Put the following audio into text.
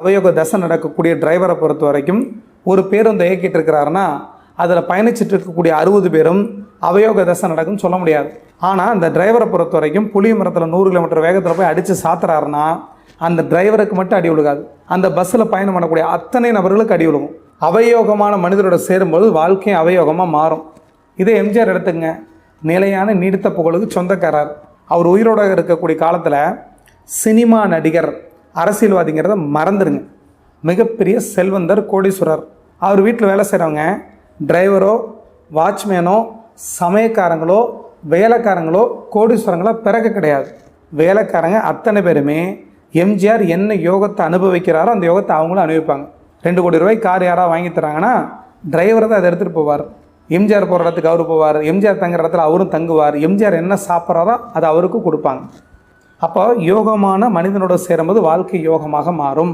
அவயோக தசை நடக்கக்கூடிய டிரைவரை பொறுத்த வரைக்கும் ஒரு பேருந்து இயக்கிட்டு இருக்கிறாருன்னா அதில் பயணிச்சுட்டு இருக்கக்கூடிய அறுபது பேரும் அவயோக தசை நடக்கும்னு சொல்ல முடியாது. ஆனால் அந்த டிரைவரை பொறுத்த வரைக்கும் புளிய மரத்தில் நூறு கிலோமீட்டர் வேகத்தில் போய் அடித்து சாத்துறாருன்னா அந்த டிரைவருக்கு மட்டும் அடி விழுகாது. அந்த பஸ்ஸில் பயணம் பண்ணக்கூடிய அத்தனை நபர்களுக்கு அடி விழுகும். அவயோகமான மனிதரோட சேரும்போது வாழ்க்கையும் அவயோகமாக மாறும். இதே எம்ஜிஆர் எடுத்துங்க நிலையான நீடித்த புகழுக்கு சொந்தக்காரர். அவர் உயிரோட இருக்கக்கூடிய காலத்தில் சினிமா நடிகர் அரசியல்வாதிங்கிறத மறந்துடுங்க மிகப்பெரிய செல்வந்தர் கோடீஸ்வரர். அவர் வீட்டில் வேலை செய்கிறவங்க டிரைவரோ வாட்ச்மேனோ சமயக்காரங்களோ வேலைக்காரங்களோ கோடீஸ்வரங்களோ பிறக்க கிடையாது. வேலைக்காரங்க அத்தனை பேருமே எம்ஜிஆர் என்ன யோகத்தை அனுபவிக்கிறாரோ அந்த யோகத்தை அவங்களும் அனுபவிப்பாங்க. ரெண்டு கோடி ரூபாய் கார் யாராவது வாங்கி தராங்கன்னா டிரைவர் தான் அதை எடுத்துகிட்டு போவார். எம்ஜிஆர் போகிற இடத்துக்கு அவர் போவார். எம்ஜிஆர் தங்குற இடத்துல அவரும் தங்குவார். எம்ஜிஆர் என்ன சாப்பிட்றாரோ அதை அவருக்கும் கொடுப்பாங்க. அப்போ யோகமான மனிதனோட சேரும்போது வாழ்க்கை யோகமாக மாறும்.